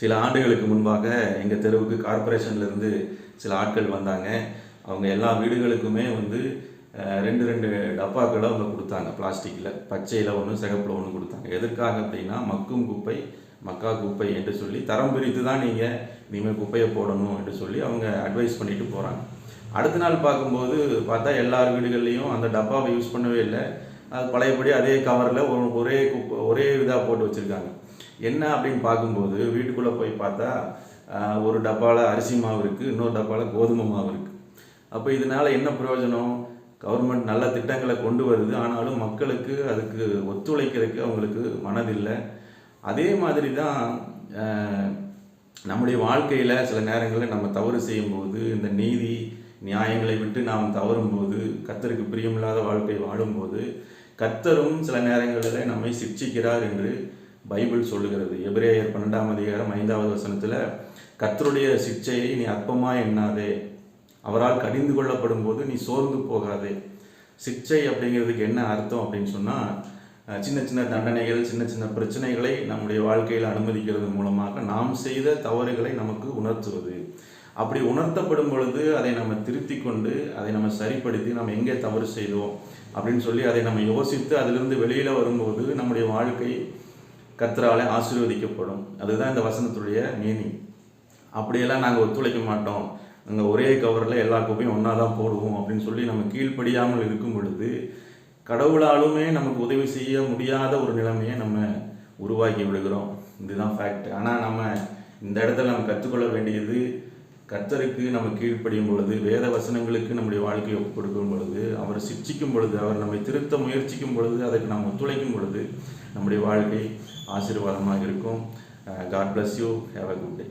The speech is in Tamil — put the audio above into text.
சில ஆண்டுகளுக்கு முன்பாக எங்கள் தெருவுக்கு கார்ப்பரேஷன்லேருந்து சில ஆட்கள் வந்தாங்க. அவங்க எல்லா வீடுகளுக்குமே வந்து ரெண்டு ரெண்டு டப்பாக்களை அவங்க கொடுத்தாங்க. பிளாஸ்டிக்கில் பச்சையில் ஒன்று சிகப்பில் ஒன்று கொடுத்தாங்க. எதற்காக அப்படின்னா மக்கும் குப்பை மக்கா குப்பை என்று சொல்லி தரம் பிரித்து தான் நீங்கள் இனிமேல் குப்பையை போடணும் என்று சொல்லி அவங்க அட்வைஸ் பண்ணிட்டு போகிறாங்க அடுத்த நாள் பார்க்கும்போது பார்த்தா எல்லார் வீடுகள்லேயும் அந்த டப்பாவை யூஸ் பண்ணவே இல்லை. அது பழையபடி அதே கவரில் ஒரு ஒரே குப்பை ஒரே இதாக போட்டு வச்சுருக்காங்க. என்ன அப்படின்னு பார்க்கும்போது வீட்டுக்குள்ளே போய் பார்த்தா ஒரு டப்பாவில் அரிசி மாவு இருக்குது இன்னொரு டப்பாவில் கோதுமை மாவு இருக்குது அப்போ இதனால் என்ன பிரயோஜனம்? கவர்மெண்ட் நல்ல திட்டங்களை கொண்டு வருது. ஆனாலும் மக்களுக்கு அதுக்கு ஒத்துழைக்கிறதுக்கு அவங்களுக்கு மனதில்லை. அதே மாதிரி தான் நம்முடைய வாழ்க்கையில் சில நேரங்களில் நம்ம தவறு செய்யும்போது இந்த நீதி நியாயங்களை விட்டு நாம் தவறும்போது கத்தருக்கு பிரியமில்லாத வாழ்க்கை வாழும்போது கத்தரும் சில நேரங்களில் நம்மை சிக்ஷிக்கிறார் என்று பைபிள் சொல்லுகிறது. எபிரேயர் பன்னெண்டாம் அதிகாரம் ஐந்தாவது வசனத்தில் கத்தருடைய சிக்ஷையை நீ அற்பமாக எண்ணாதே. அவரால் கடிந்து கொள்ளப்படும் போது நீ சோர்ந்து போகாதே. சிக்ஷை அப்படிங்கிறதுக்கு என்ன அர்த்தம் அப்படின்னு சொன்னால் சின்ன சின்ன தண்டனைகள் சின்ன சின்ன பிரச்சனைகளை நம்முடைய வாழ்க்கையில் அனுமதிக்கிறது மூலமாக நாம் செய்த தவறுகளை நமக்கு உணர்த்துவது. அப்படி உணர்த்தப்படும் பொழுது அதை நம்ம திருத்தி கொண்டு அதை நம்ம சரிப்படுத்தி நம்ம எங்கே தவறு செய்தோம் அப்படின்னு சொல்லி அதை நம்ம யோசித்து அதிலிருந்து வெளியில் வரும்போது நம்முடைய வாழ்க்கை கர்த்தராலே ஆசீர்வதிக்கப்படும். அதுதான் இந்த வசனத்துடைய மீனிங் அப்படியெல்லாம் நாங்கள் ஒத்துழைக்க மாட்டோம். நாங்கள் ஒரே கவரில் எல்லா குப்பையும் ஒன்றா தான் போடுவோம் அப்படின்னு சொல்லி நம்ம கீழ்ப்படியாமல் இருக்கும் பொழுது கடவுளாலுமே நமக்கு உதவி செய்ய முடியாத ஒரு நிலைமையை நம்ம உருவாக்கி விடுகிறோம். இதுதான் ஃபேக்ட் ஆனால் நம்ம இந்த இடத்துல நம்ம கற்றுக்கொள்ள வேண்டியது கர்த்தருக்கு நம்ம கீழ்ப்படியும் பொழுது வேத வசனங்களுக்கு நம்முடைய வாழ்க்கையை ஒப்புக் கொடுக்கும் பொழுது அவர் சிக்ஷிக்கும் பொழுது அவர் நம்மை திருத்த முயற்சிக்கும் பொழுது அதுக்கு நாம் ஒத்துழைக்கும் பொழுது நம்முடைய வாழ்க்கை ஆசீர்வாதமாக இருக்கும். God bless you have a good day